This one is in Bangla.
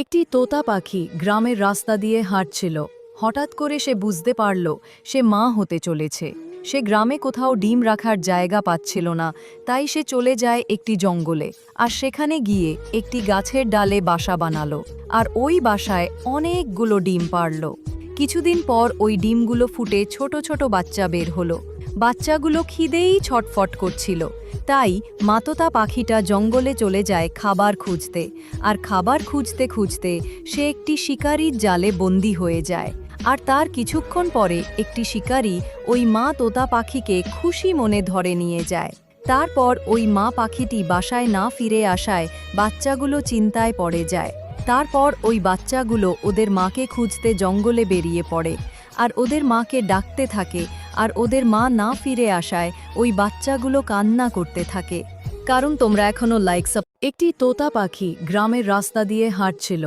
একটি তোতা পাখি গ্রামের রাস্তা দিয়ে হাঁটছিল। হঠাৎ করে সে বুঝতে পারল, সে মা হতে চলেছে। সে গ্রামে কোথাও ডিম রাখার জায়গা পাচ্ছিল না, তাই সে চলে যায় একটি জঙ্গলে আর সেখানে গিয়ে একটি গাছের ডালে বাসা বানালো আর ওই বাসায় অনেকগুলো ডিম পারল কিছুদিন পর ওই ডিমগুলো ফুটে ছোট ছোট বাচ্চা বের হলো। বাচ্চাগুলো খিদেই ছটফট করছিল। তাই মাতোতা পাখিটা জঙ্গলে চলে যায় খাবার খুঁজতে। আর খাবার খুঁজতে খুঁজতে সে একটি শিকারির জালে বন্দী হয়ে যায়। আর তার কিছুক্ষণ পরে একটি শিকারী ওই মা তোতা পাখিকে খুশি মনে ধরে নিয়ে যায়। তারপর ওই মা পাখিটি বাসায় না ফিরে আসায় বাচ্চাগুলো চিন্তায় পড়ে যায়। তারপর ওই বাচ্চাগুলো ওদের মাকে খুঁজতে জঙ্গলে বেরিয়ে পড়ে। আর ওদের মাকে ডাকতে থাকে আর ওদের মা না ফিরে আসায় ওই বাচ্চাগুলো কান্না করতে থাকে। কারণ তোমরা এখনও লাইক একটি তোতা পাখি গ্রামের রাস্তা দিয়ে হাঁটছিল।